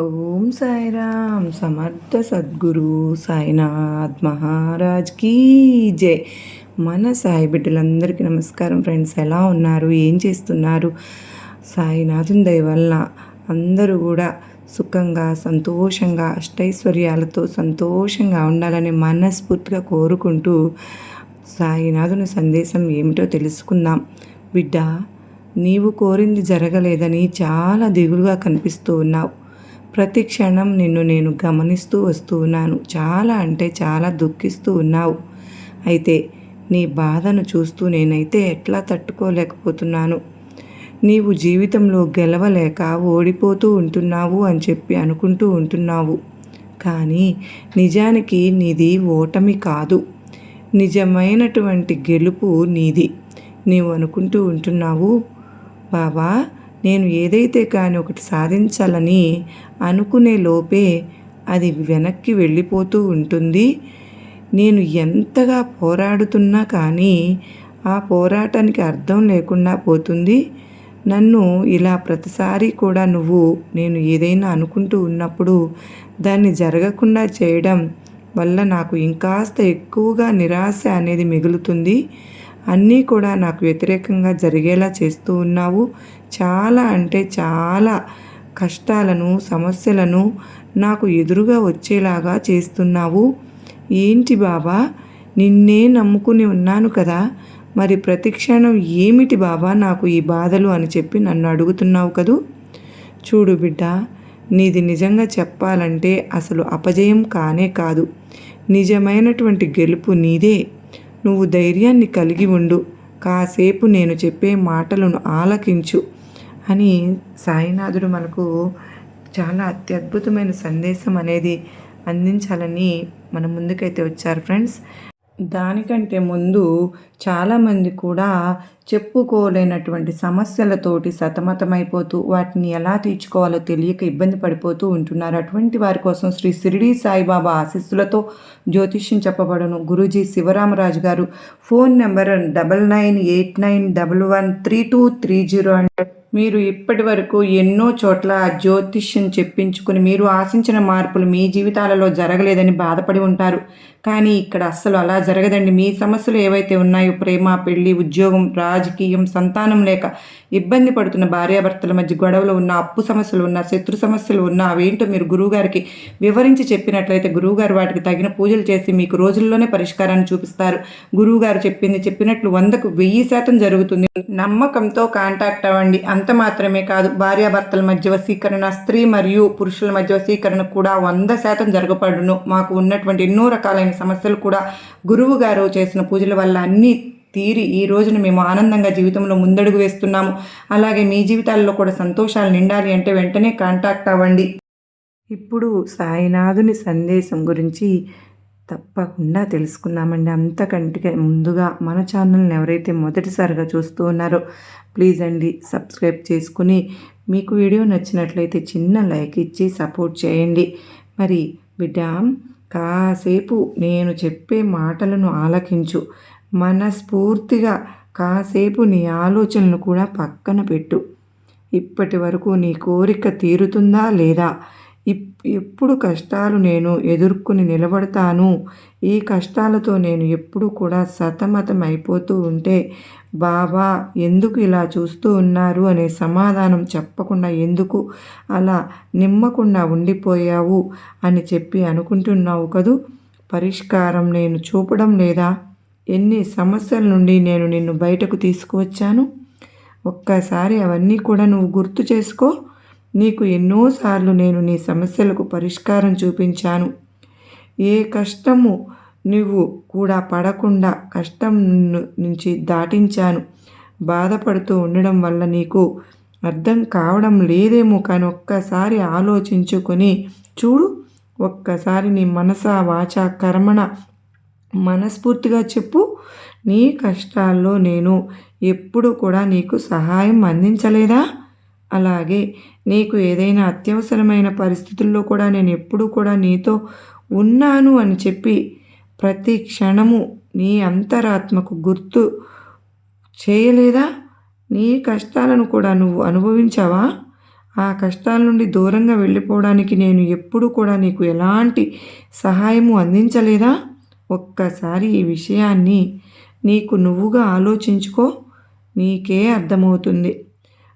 ఓం సాయిరామ్ సమర్థ సద్గురు సాయినాథ్ మహారాజ్ కీ జై. మన సాయి బిడ్డలందరికీ నమస్కారం ఫ్రెండ్స్. ఎలా ఉన్నారు? ఏం చేస్తున్నారు? సాయినాథుని దయవల్ల అందరూ కూడా సుఖంగా సంతోషంగా అష్టైశ్వర్యాలతో సంతోషంగా ఉండాలని మనస్ఫూర్తిగా కోరుకుంటూ సాయినాథుని సందేశం ఏమిటో తెలుసుకుందాం. బిడ్డ నీవు కోరింది జరగలేదని చాలా దిగులుగా కనిపిస్తూ ఉన్నావు. ప్రతి క్షణం నిన్ను నేను గమనిస్తూ వస్తూ ఉన్నాను. చాలా అంటే చాలా దుఃఖిస్తూ ఉన్నావు. అయితే నీ బాధను చూస్తూ నేనైతే ఎట్లా తట్టుకోలేకపోతున్నాను. నీవు జీవితంలో గెలవలేక ఓడిపోతూ ఉంటున్నావు అని చెప్పి అనుకుంటూ ఉంటున్నావు. కానీ నిజానికి నీది ఓటమి కాదు. నిజమైనటువంటి గెలుపు నీది. నీవు అనుకుంటూ ఉంటున్నావు. బాబా నేను ఏదైతే కానీ ఒకటి సాధించాలని అనుకునే లోపే అది వెనక్కి వెళ్ళిపోతూ ఉంటుంది. నేను ఎంతగా పోరాడుతున్నా కానీ ఆ పోరాటానికి అర్థం లేకుండా పోతుంది. నన్ను ఇలా ప్రతిసారి కూడా నువ్వు నేను ఏదైనా అనుకుంటూ ఉన్నప్పుడు దాన్ని జరగకుండా చేయడం వల్ల నాకు ఇంకాస్త ఎక్కువగా నిరాశ అనేది మిగులుతుంది. అన్నీ కూడా నాకు వ్యతిరేకంగా జరిగేలా చేస్తూ ఉన్నావు. చాలా అంటే చాలా కష్టాలను సమస్యలను నాకు ఎదురుగా వచ్చేలాగా చేస్తున్నావు. ఏంటి బాబా? నిన్నే నమ్ముకుని ఉన్నాను కదా. మరి ప్రతిక్షణం ఏమిటి బాబా నాకు ఈ బాధలు అని చెప్పి నన్ను అడుగుతున్నావు కదూ? చూడు బిడ్డ నీది నిజంగా చెప్పాలంటే అసలు అపజయం కానే కాదు. నిజమైనటువంటి గెలుపు నీదే. నువ్వు ధైర్యాన్ని కలిగి ఉండు. కాసేపు నేను చెప్పే మాటలను ఆలకించు అని సాయినాథుడు మనకు చాలా అత్యద్భుతమైన సందేశం అనేది అందించాలని మన ముందుకైతే వచ్చారు ఫ్రెండ్స్. దానికంటే ముందు చాలామంది కూడా చెప్పుకోలేనటువంటి సమస్యలతోటి సతమతమైపోతూ వాటిని ఎలా తీర్చుకోవాలో తెలియక ఇబ్బంది పడిపోతూ ఉంటున్నారు. అటువంటి వారి కోసం శ్రీ షిరిడి సాయిబాబా ఆశీస్సులతో జ్యోతిష్యం చెప్పబడను. గురూజీ శివరామరాజు గారు phone number double nine eight nine double one three two three zero మీరు ఇప్పటి వరకు ఎన్నో చోట్ల జ్యోతిష్యం చెప్పించుకుని మీరు ఆశించిన మార్పులు మీ జీవితాలలో జరగలేదని బాధపడి ఉంటారు. కానీ ఇక్కడ అస్సలు అలా జరగదండి. మీ సమస్యలు ఏవైతే ఉన్నాయో ప్రేమ పెళ్ళి ఉద్యోగం రాజకీయం సంతానం లేక ఇబ్బంది పడుతున్న భార్యాభర్తల మధ్య గొడవలు ఉన్న అప్పు సమస్యలు ఉన్న శత్రు సమస్యలు ఉన్న అవేంటో మీరు గురువుగారికి వివరించి చెప్పినట్లయితే గురువుగారు వాటికి తగిన పూజలు చేసి మీకు రోజుల్లోనే పరిష్కారాన్ని చూపిస్తారు. గురువుగారు చెప్పింది చెప్పినట్లు వందకు వెయ్యి శాతం జరుగుతుంది. నమ్మకంతో కాంటాక్ట్ అవ్వండి. అంత మాత్రమే కాదు భార్యాభర్తల మధ్య వశీకరణ స్త్రీ మరియు పురుషుల మధ్య వశీకరణ కూడా వంద శాతం జరగబడును. మాకు ఉన్నటువంటి ఎన్నో రకాలైన సమస్యలు కూడా గురువు గారు చేసిన పూజల వల్ల అన్నీ తీరి ఈ రోజున మేము ఆనందంగా జీవితంలో ముందడుగు వేస్తున్నాము. అలాగే మీ జీవితాల్లో కూడా సంతోషాలు నిండాలి అంటే వెంటనే కాంటాక్ట్ అవ్వండి. ఇప్పుడు సాయినాథుని సందేశం గురించి తప్పకుండా తెలుసుకుందామండి. అంతకంటే ముందుగా మన ఛానల్ని ఎవరైతే మొదటిసారిగా చూస్తూ ఉన్నారో ప్లీజ్ అండి సబ్స్క్రైబ్ చేసుకుని మీకు వీడియో నచ్చినట్లయితే చిన్న లైక్ ఇచ్చి సపోర్ట్ చేయండి. మరి బిడ్డ కాసేపు నేను చెప్పే మాటలను ఆలకించు. మనస్ఫూర్తిగా కాసేపు నీ ఆలోచనలు కూడా పక్కన పెట్టు. ఇప్పటి వరకు నీ కోరిక తీరుతుందా లేదా? ఇప్ ఎప్పుడు కష్టాలు నేను ఎదుర్కొని నిలబడతాను? ఈ కష్టాలతో నేను ఎప్పుడు కూడా సతమతం అయిపోతూ ఉంటే బాబా ఎందుకు ఇలా చూస్తూ ఉన్నారు? అనే సమాధానం చెప్పకుండా ఎందుకు అలా నిమ్మకుండా ఉండిపోయావు అని చెప్పి అనుకుంటున్నావు కదూ? పరిష్కారం నేను చూపడం లేదా? ఎన్ని సమస్యల నుండి నేను నిన్ను బయటకు తీసుకువచ్చాను? ఒక్కసారి అవన్నీ కూడా నువ్వు గుర్తు చేసుకో. నీకు ఎన్నోసార్లు నేను నీ సమస్యలకు పరిష్కారం చూపించాను. ఏ కష్టము నువ్వు కూడా పడకుండా కష్టం నుంచి దాటించాను. బాధపడుతూ ఉండడం వల్ల నీకు అర్థం కావడం లేదేమో కానీ ఒక్కసారి ఆలోచించుకొని చూడు. ఒక్కసారి నీ మనస వాచ కర్మణ మనస్ఫూర్తిగా చెప్పు. నీ కష్టాల్లో నేను ఎప్పుడు కూడా నీకు సహాయం అందించలేదా? అలాగే నీకు ఏదైనా అత్యవసరమైన పరిస్థితుల్లో కూడా నేను ఎప్పుడూ కూడా నీతో ఉన్నాను అని చెప్పి ప్రతి క్షణము నీ అంతరాత్మకు గుర్తు చేయలేదా? నీ కష్టాలను కూడా నువ్వు అనుభవించావా? ఆ కష్టాల నుండి దూరంగా వెళ్ళిపోవడానికి నేను ఎప్పుడు కూడా నీకు ఎలాంటి సహాయము అందించలేదా? ఒక్కసారి ఈ విషయాన్ని నీకు నువ్వుగా ఆలోచించుకో. నీకే అర్థమవుతుంది.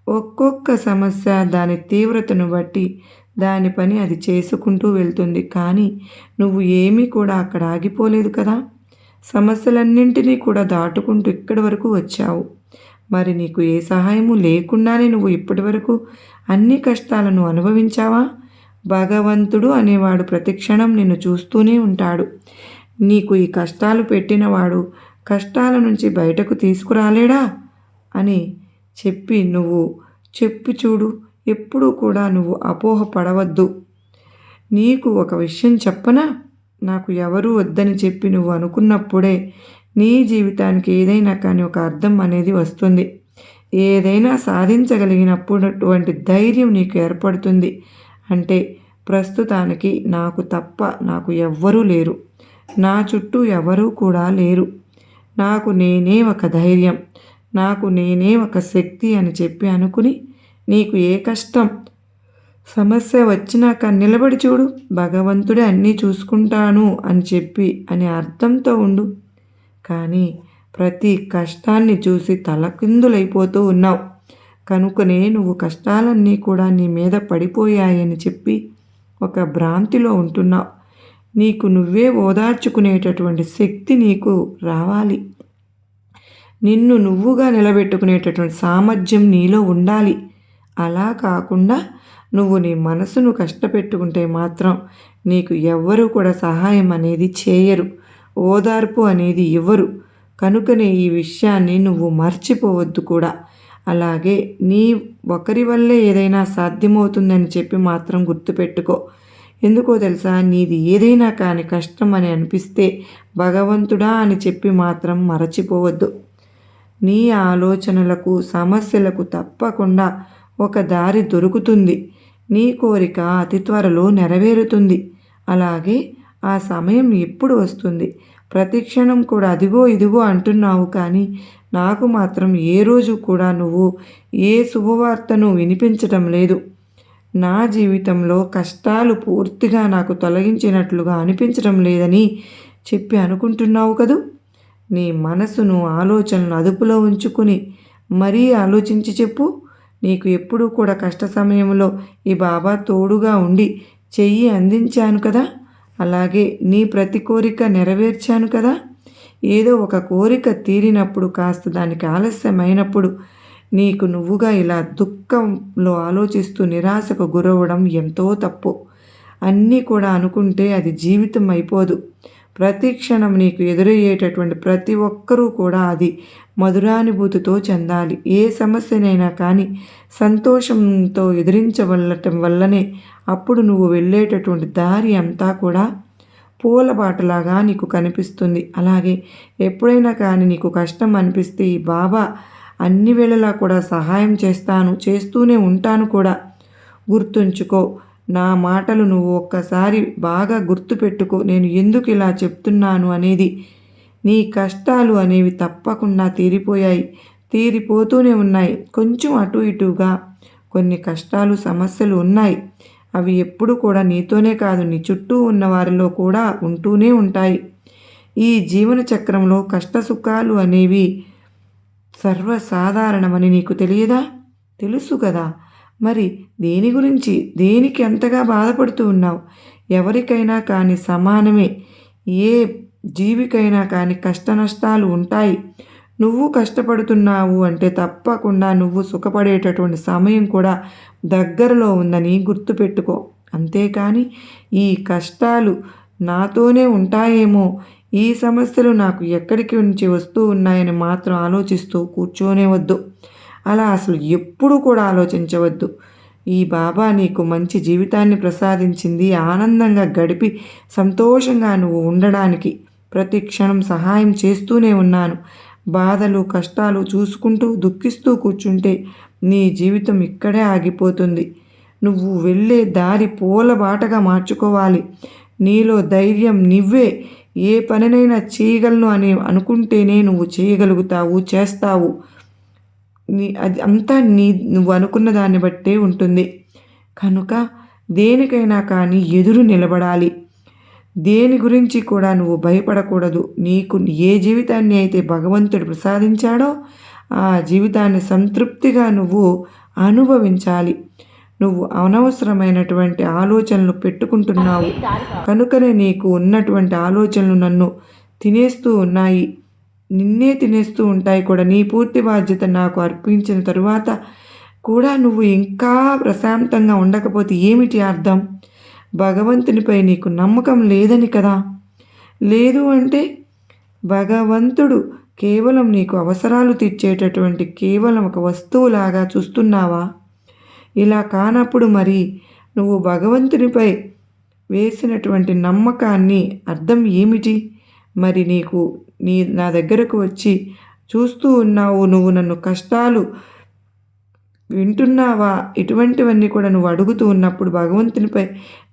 ఒక్కొక్క సమస్య దాని తీవ్రతను బట్టి దాని పని అది చేసుకుంటూ వెళ్తుంది. కానీ నువ్వు ఏమీ కూడా అక్కడ ఆగిపోలేదు కదా? సమస్యలన్నింటినీ కూడా దాటుకుంటూ ఇక్కడి వరకు వచ్చావు. మరి నీకు ఏ సహాయము లేకుండానే నువ్వు ఇప్పటి వరకు అన్ని కష్టాలను అనుభవించావా? భగవంతుడు అనేవాడు ప్రతిక్షణం నిన్ను చూస్తూనే ఉంటాడు. నీకు ఈ కష్టాలు పెట్టినవాడు కష్టాల నుంచి బయటకు తీసుకురాలేడా? అని చెప్పి నువ్వు చెప్పు చూడు. ఎప్పుడూ కూడా నువ్వు అపోహ పడవద్దు. నీకు ఒక విషయం చెప్పనా? నాకు ఎవరూ వద్దని చెప్పి నువ్వు అనుకున్నప్పుడే నీ జీవితానికి ఏదైనా కానీ ఒక అర్థం అనేది వస్తుంది. ఏదైనా సాధించగలిగినప్పుడు అటువంటి ధైర్యం నీకు ఏర్పడుతుంది. అంటే ప్రస్తుతానికి నాకు తప్ప నాకు ఎవ్వరూ లేరు. నా చుట్టూ ఎవరూ కూడా లేరు. నాకు నేనే ఒక ధైర్యం. నాకు నేనే ఒక శక్తి అని చెప్పి అనుకుని నీకు ఏ కష్టం? సమస్య వచ్చినాక నిలబడి చూడు. భగవంతుడే అన్నీ చూసుకుంటాను అని చెప్పి అని అర్థంతో ఉండు. కానీ ప్రతి కష్టాన్ని చూసి తలకిందులైపోతూ ఉన్నావు. కనుకనే నువ్వు కష్టాలన్నీ కూడా నీ మీద పడిపోయాయని చెప్పి ఒక భ్రాంతిలో ఉంటున్నావు. నీకు నువ్వే ఓదార్చుకునేటటువంటి శక్తి నీకు రావాలి. నిన్ను నువ్వుగా నిలబెట్టుకునేటటువంటి సామర్థ్యం నీలో ఉండాలి. అలా కాకుండా నువ్వు నీ మనసును కష్టపెట్టుకుంటే మాత్రం నీకు ఎవ్వరూ కూడా సహాయం అనేది చేయరు ఓదార్పు అనేది ఇవ్వరు. కనుకనే ఈ విషయాన్ని నువ్వు మర్చిపోవద్దు కూడా. అలాగే నీ ఒకరి వల్లే ఏదైనా సాధ్యమవుతుందని చెప్పి మాత్రం గుర్తుపెట్టుకో. ఎందుకో తెలుసా? నీది ఏదైనా కానీ కష్టం అని అనిపిస్తే భగవంతుడా అని చెప్పి మాత్రం మరచిపోవద్దు. నీ ఆలోచనలకు సమస్యలకు తప్పకుండా ఒక దారి దొరుకుతుంది. నీ కోరిక అతి త్వరలో నెరవేరుతుంది. అలాగే ఆ సమయం ఎప్పుడు వస్తుంది? ప్రతిక్షణం కూడా అదిగో ఇదిగో అంటున్నావు కానీ నాకు మాత్రం ఏ రోజు కూడా నువ్వు ఏ శుభవార్తను వినిపించటం లేదు. నా జీవితంలో కష్టాలు పూర్తిగా నాకు తొలగించినట్లుగా అనిపించడం లేదని చెప్పి అనుకుంటున్నావు కదూ? నీ మనసును ఆలోచనలు అదుపులో ఉంచుకుని మరీ ఆలోచించి చెప్పు. నీకు ఎప్పుడూ కూడా కష్ట సమయంలో ఈ బాబా తోడుగా ఉండి చెయ్యి అందించాను కదా? అలాగే నీ ప్రతి కోరిక నెరవేర్చాను కదా? ఏదో ఒక కోరిక తీరినప్పుడు కాస్త దానికి ఆలస్యమైనప్పుడు నీకు నువ్వుగా ఇలా దుఃఖంలో ఆలోచిస్తూ నిరాశకు గురవడం ఎంతో తప్పు. అన్నీ కూడా అనుకుంటే అది జీవితం అయిపోదు. ప్రతి క్షణం నీకు ఎదురయ్యేటటువంటి ప్రతి ఒక్కరూ కూడా అది మధురానుభూతితో చెందాలి. ఏ సమస్యనైనా కానీ సంతోషంతో ఎదిరించవల్లటం వల్లనే అప్పుడు నువ్వు వెళ్ళేటటువంటి దారి అంతా కూడా పూలబాటలాగా నీకు కనిపిస్తుంది. అలాగే ఎప్పుడైనా కానీ నీకు కష్టం అనిపిస్తే ఈ బాబా అన్ని వేళలా కూడా సహాయం చేస్తాను చేస్తూనే ఉంటాను కూడా. గుర్తుంచుకో నా మాటలు నువ్వు ఒక్కసారి బాగా గుర్తుపెట్టుకో. నేను ఎందుకు ఇలా చెప్తున్నాను అనేది. నీ కష్టాలు అనేవి తప్పకుండా తీరిపోయాయి. తీరిపోతూనే ఉన్నాయి. కొంచెం అటు ఇటుగా. కొన్ని కష్టాలు సమస్యలు ఉన్నాయి. అవి ఎప్పుడు కూడా నీతోనే కాదు. నీ చుట్టూ ఉన్న వారిలో కూడా ఉంటూనే ఉంటాయి. ఈ జీవన చక్రంలో కష్ట సుఖాలు అనేవి సర్వసాధారణమని నీకు తెలియదా? తెలుసు కదా. మరి దేని గురించి దేనికి ఎంతగా బాధపడుతూ ఉన్నావు? ఎవరికైనా కానీ సమానమే. ఏ జీవికైనా కానీ కష్ట నష్టాలు ఉంటాయి. నువ్వు కష్టపడుతున్నావు అంటే తప్పకుండా నువ్వు సుఖపడేటటువంటి సమయం కూడా దగ్గరలో ఉందని గుర్తుపెట్టుకో. అంతేకాని ఈ కష్టాలు నాతోనే ఉంటాయేమో. ఈ సమస్యలు నాకు ఎక్కడికి నుంచి వస్తూ ఉన్నాయని మాత్రం ఆలోచిస్తూ కూర్చోనే వద్దు. అలా అసలు ఎప్పుడూ కూడా ఆలోచించవద్దు. ఈ బాబా నీకు మంచి జీవితాన్ని ప్రసాదించింది ఆనందంగా గడిపి సంతోషంగా నువ్వు ఉండడానికి. ప్రతి క్షణం సహాయం చేస్తూనే ఉన్నాను. బాధలు కష్టాలు చూసుకుంటూ దుఃఖిస్తూ కూర్చుంటే నీ జీవితం ఇక్కడే ఆగిపోతుంది. నువ్వు వెళ్ళే దారి పూలబాటగా మార్చుకోవాలి. నీలో ధైర్యం నువ్వే. ఏ పనినైనా చేయగలను అని అనుకుంటేనే నువ్వు చేయగలుగుతావు చేస్తావు. నీ అది అంతా నీ నువ్వు అనుకున్న దాన్ని బట్టే ఉంటుంది. కనుక దేనికైనా కానీ ఎదురు నిలబడాలి. దేని గురించి కూడా నువ్వు భయపడకూడదు. నీకు ఏ జీవితాన్ని అయితే భగవంతుడు ప్రసాదించాడో ఆ జీవితాన్ని సంతృప్తిగా నువ్వు అనుభవించాలి. నువ్వు అనవసరమైనటువంటి ఆలోచనలు పెట్టుకుంటున్నావు. కనుకనే నీకు ఉన్నటువంటి ఆలోచనలు నన్ను తినేస్తూ ఉన్నాయి. నిన్నే తినేస్తూ ఉంటాయి కూడా. నీ పూర్తి బాధ్యత నాకు అర్పించిన తరువాత కూడా నువ్వు ఇంకా ప్రశాంతంగా ఉండకపోతే ఏమిటి అర్థం? భగవంతునిపై నీకు నమ్మకం లేదని కదా? లేదు అంటే భగవంతుడు కేవలం నీకు అవసరాలు తీర్చేటటువంటి కేవలం ఒక వస్తువులాగా చూస్తున్నావా? ఇలా కానప్పుడు మరి నువ్వు భగవంతునిపై వేసినటువంటి నమ్మకాన్ని అర్థం ఏమిటి? మరి నీకు నీ నా దగ్గరకు వచ్చి చూస్తూ ఉన్నావు నువ్వు నన్ను కష్టాలు వింటున్నావా? ఇటువంటివన్నీ కూడా నువ్వు అడుగుతూ ఉన్నప్పుడు భగవంతునిపై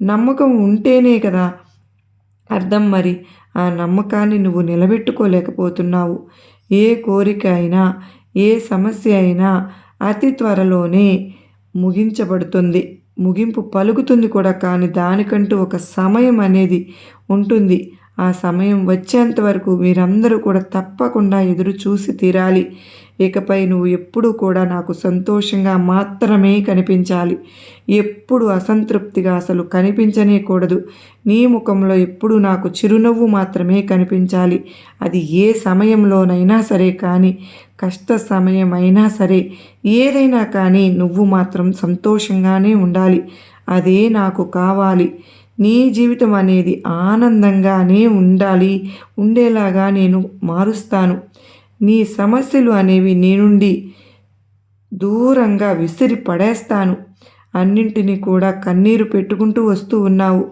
నమ్మకం ఉంటేనే కదా అర్థం మరి. ఆ నమ్మకాన్ని నువ్వు నిలబెట్టుకోలేకపోతున్నావు. ఏ కోరిక అయినా ఏ సమస్య అయినా అతి త్వరలోనే ముగించబడుతుంది. ముగింపు పలుకుతుంది కూడా కానీ దానికంటూ ఒక సమయం అనేది ఉంటుంది. ఆ సమయం వచ్చేంత వరకు మీరందరూ కూడా తప్పకుండా ఎదురు చూసి తీరాలి. ఇకపై నువ్వు ఎప్పుడూ కూడా నాకు సంతోషంగా మాత్రమే కనిపించాలి. ఎప్పుడు అసంతృప్తిగా అసలు కనిపించనేకూడదు నీ ముఖంలో ఎప్పుడు నాకు చిరునవ్వు మాత్రమే కనిపించాలి. అది ఏ సమయంలోనైనా సరే కానీ కష్ట సమయం అయినా సరే ఏదైనా కానీ నువ్వు మాత్రం సంతోషంగానే ఉండాలి. అదే నాకు కావాలి. నీ జీవితం అనేది ఆనందంగానే ఉండాలి. ఉండేలాగా నేను మారుస్తాను. నీ సమస్యలు అనేవి నీ నుండి దూరంగా విసిరి పడేస్తాను. అన్నింటినీ కూడా కన్నీరు పెట్టుకుంటూ వస్తూ ఉన్నావు.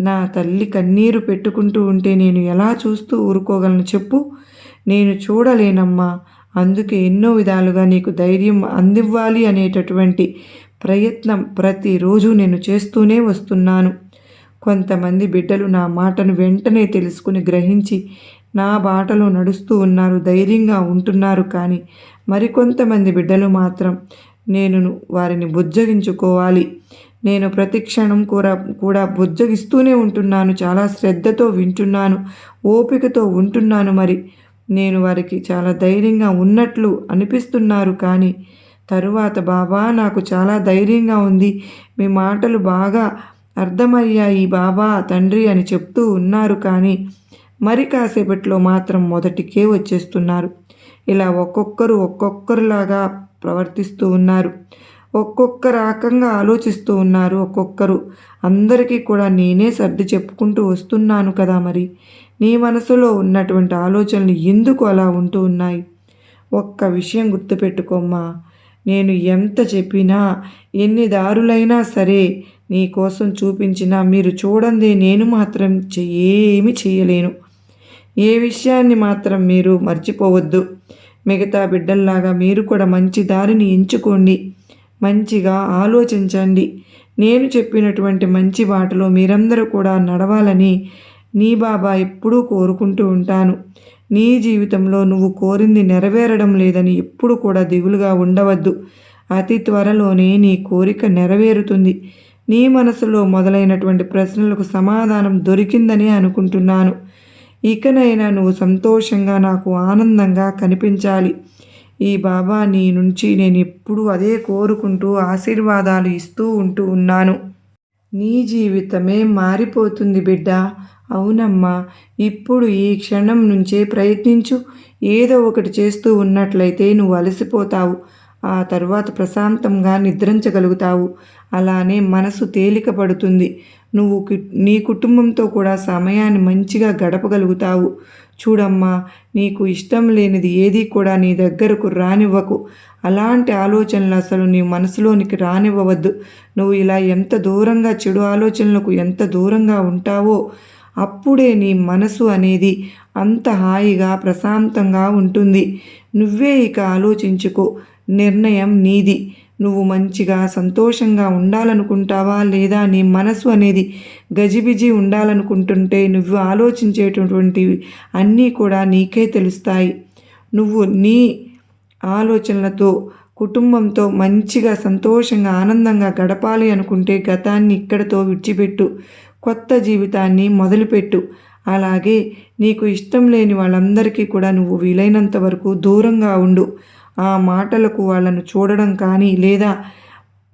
నా తల్లి కన్నీరు పెట్టుకుంటూ ఉంటే నేను ఎలా చూస్తూ ఊరుకోగలను చెప్పు. నేను చూడలేనమ్మా. అందుకే ఎన్నో విధాలుగా నీకు ధైర్యం అందివ్వాలి అనేటటువంటి ప్రయత్నం ప్రతిరోజు నేను చేస్తూనే వస్తున్నాను. కొంతమంది బిడ్డలు నా మాటను వెంటనే తెలుసుకుని గ్రహించి నా బాటలో నడుస్తూ ఉన్నారు ధైర్యంగా ఉంటున్నారు కానీ మరికొంతమంది బిడ్డలు మాత్రం నేను వారిని బుజ్జగించుకోవాలి. నేను ప్రతి క్షణం కూడా కూడా బుజ్జగిస్తూనే ఉంటున్నాను చాలా శ్రద్ధతో వింటున్నాను ఓపికతో ఉంటున్నాను మరి. నేను వారికి చాలా ధైర్యంగా ఉన్నట్లు అనిపిస్తున్నారు కానీ తరువాత బాబా నాకు చాలా ధైర్యంగా ఉంది. మీ మాటలు బాగా అర్థమయ్యాయి బాబా తండ్రి అని చెప్తూ ఉన్నారు కానీ మరి కాసేపట్లో మాత్రం మొదటికే వచ్చేస్తున్నారు. ఇలా ఒక్కొక్కరు ఒక్కొక్కరులాగా ప్రవర్తిస్తూ ఉన్నారు. ఒక్కొక్క రకంగా ఆలోచిస్తూ ఉన్నారు ఒక్కొక్కరు. అందరికీ కూడా నేనే సర్ది చెప్పుకుంటూ వస్తున్నాను కదా మరి. నీ మనసులో ఉన్నటువంటి ఆలోచనలు ఎందుకు అలా ఉంటూ ఉన్నాయి? ఒక్క విషయం గుర్తుపెట్టుకోమ్మా. నేను ఎంత చెప్పినా ఎన్ని దారులైనా సరే నీ కోసం చూపించినా మీరు చూడండి నేను మాత్రం ఏమి చేయలేను. ఏ విషయాన్ని మాత్రం మీరు మర్చిపోవద్దు. మిగతా బిడ్డల్లాగా మీరు కూడా మంచి దారిని ఎంచుకోండి. మంచిగా ఆలోచించండి. నేను చెప్పినటువంటి మంచి బాటలో మీరందరూ కూడా నడవాలని నీ బాబా ఎప్పుడూ కోరుకుంటూ ఉంటాను. నీ జీవితంలో నువ్వు కోరింది నెరవేరడం లేదని ఎప్పుడు కూడా దిగులుగా ఉండవద్దు. అతి త్వరలోనే నీ కోరిక నెరవేరుతుంది. నీ మనసులో మొదలైనటువంటి ప్రశ్నలకు సమాధానం దొరికిందని అనుకుంటున్నాను. ఇకనైనా నువ్వు సంతోషంగా నాకు ఆనందంగా కనిపించాలి. ఈ బాబా నీ నుంచి నేను ఎప్పుడు అదే కోరుకుంటూ ఆశీర్వాదాలు ఇస్తూ ఉంటూ ఉన్నాను. నీ జీవితమే మారిపోతుంది బిడ్డ. అవునమ్మా ఇప్పుడు ఈ క్షణం నుంచే ప్రయత్నించు. ఏదో ఒకటి చేస్తూ ఉన్నట్లయితే నువ్వు అలసిపోతావు. ఆ తరువాత ప్రశాంతంగా నిద్రించగలుగుతావు. అలానే మనసు తేలిక పడుతుంది నువ్వు నీ కుటుంబంతో కూడా సమయాన్ని మంచిగా గడపగలుగుతావు. చూడమ్మా నీకు ఇష్టం లేనిది ఏది కూడా నీ దగ్గరకు రానివ్వకు. అలాంటి ఆలోచనలు అసలు నీ మనసులోనికి రానివ్వవద్దు. నువ్వు ఇలా ఎంత దూరంగా చెడు ఆలోచనలకు ఎంత దూరంగా ఉంటావో అప్పుడే నీ మనసు అనేది అంత హాయిగా ప్రశాంతంగా ఉంటుంది. నువ్వే ఇక ఆలోచించుకో. నిర్ణయం నీది. నువ్వు మంచిగా సంతోషంగా ఉండాలనుకుంటావా లేదా నీ మనసు అనేది గజిబిజి ఉండాలనుకుంటుంటే నువ్వు ఆలోచించేటటువంటివి అన్నీ కూడా నీకే తెలుస్తాయి. నువ్వు నీ ఆలోచనలతో కుటుంబంతో మంచిగా సంతోషంగా ఆనందంగా గడపాలి అనుకుంటే గతాన్ని ఇక్కడతో విడిచిపెట్టు. కొత్త జీవితాన్ని మొదలుపెట్టు. అలాగే నీకు ఇష్టం లేని వాళ్ళందరికీ కూడా నువ్వు వీలైనంత వరకు దూరంగా ఉండు. ఆ మాటలకు వాళ్ళను చూడడం కానీ లేదా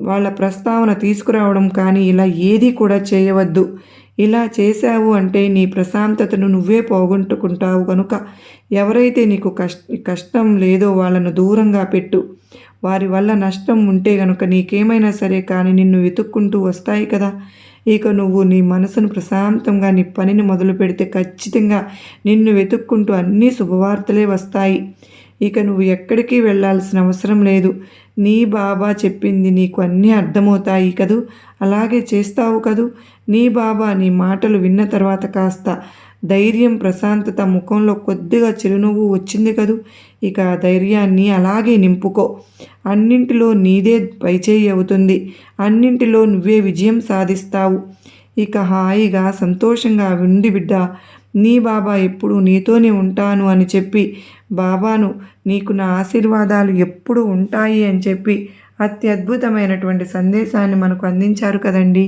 వాళ్ళ ప్రస్తావన తీసుకురావడం కానీ ఇలా ఏది కూడా చేయవద్దు. ఇలా చేశావు అంటే నీ ప్రశాంతతను నువ్వే పోగొట్టుకుంటావు కనుక ఎవరైతే నీకు కష్ట కష్టం లేదో వాళ్ళను దూరంగా పెట్టు. వారి వల్ల నష్టం ఉంటే కనుక నీకేమైనా సరే కానీ నిన్ను వెతుక్కుంటూ వస్తాయి కదా. ఇక నువ్వు నీ మనసును ప్రశాంతంగా నీ పనిని మొదలు పెడితే ఖచ్చితంగా నిన్ను వెతుక్కుంటూ అన్ని శుభవార్తలే వస్తాయి. ఇక నువ్వు ఎక్కడికి వెళ్ళాల్సిన అవసరం లేదు. నీ బాబా చెప్పింది నీకు అన్నీ అర్థమవుతాయి కదూ? అలాగే చేస్తావు కదూ? నీ బాబా నీ మాటలు విన్న తర్వాత కాస్త ధైర్యం ప్రశాంతత ముఖంలో కొద్దిగా చిరునవ్వు వచ్చింది కదూ? ఇక ఆ ధైర్యాన్ని అలాగే నింపుకో. అన్నింటిలో నీదే పైచేయి అవుతుంది. అన్నింటిలో నువ్వే విజయం సాధిస్తావు. ఇక హాయిగా సంతోషంగా ఉండి బిడ్డ నీ బాబా ఎప్పుడు నీతోనే ఉంటాను అని చెప్పి బాబాను నీకు నా ఆశీర్వాదాలు ఎప్పుడు ఉంటాయి అని చెప్పి అత్యద్భుతమైనటువంటి సందేశాన్ని మనకు అందించారు కదండి.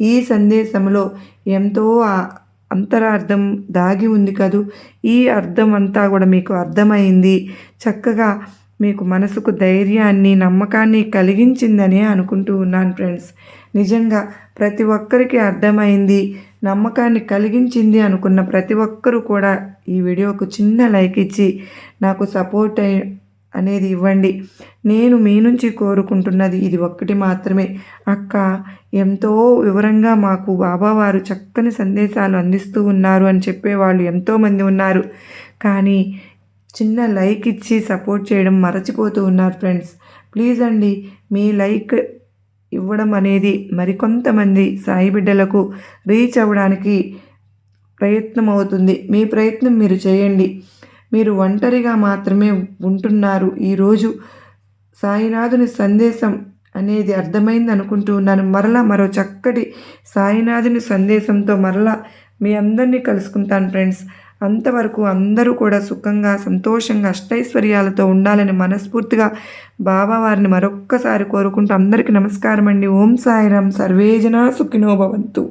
ఈ సందేశంలో ఎంతో అంతరార్థం దాగి ఉంది కదూ. ఈ అర్థం అంతా కూడా మీకు అర్థమైంది. చక్కగా మీకు మనసుకు ధైర్యాన్ని నమ్మకాన్ని కలిగించిందని అనుకుంటూ ఉన్నాను ఫ్రెండ్స్. నిజంగా ప్రతి ఒక్కరికి అర్థమైంది. నమ్మకాన్ని కలిగించింది అనుకున్న ప్రతి ఒక్కరూ కూడా ఈ వీడియోకు చిన్న లైక్ ఇచ్చి నాకు సపోర్ట్ అనేది ఇవ్వండి. నేను మీ నుంచి కోరుకుంటున్నది ఇది ఒక్కటి మాత్రమే. అక్క ఎంతో వివరంగా మాకు బాబావారు చక్కని సందేశాలు అందిస్తూ ఉన్నారు అని చెప్పేవాళ్ళు ఎంతోమంది ఉన్నారు. కానీ చిన్న లైక్ ఇచ్చి సపోర్ట్ చేయడం మరచిపోతూ ఉన్నారు ఫ్రెండ్స్. ప్లీజ్ అండి మీ లైక్ ఇవ్వడం అనేది మరికొంతమంది సాయి బిడ్డలకు రీచ్ అవ్వడానికి ప్రయత్నం అవుతుంది మీ ప్రయత్నం మీరు చేయండి. మీరు ఒంటరిగా మాత్రమే ఉంటున్నారు. ఈరోజు సాయినాథుని సందేశం అనేది అర్థమైంది అనుకుంటూ ఉన్నాను. మరలా మరో చక్కటి సాయినాథుని సందేశంతో మరలా మీ అందరినీ కలుసుకుంటాను ఫ్రెండ్స్. అంతవరకు అందరూ కూడా సుఖంగా సంతోషంగా అష్టైశ్వర్యాలతో ఉండాలని మనస్ఫూర్తిగా బాబావారిని మరొక్కసారి కోరుకుంటూ అందరికీ నమస్కారం అండి ఓం సాయిరాం సర్వేజన సుఖినో భవంతు.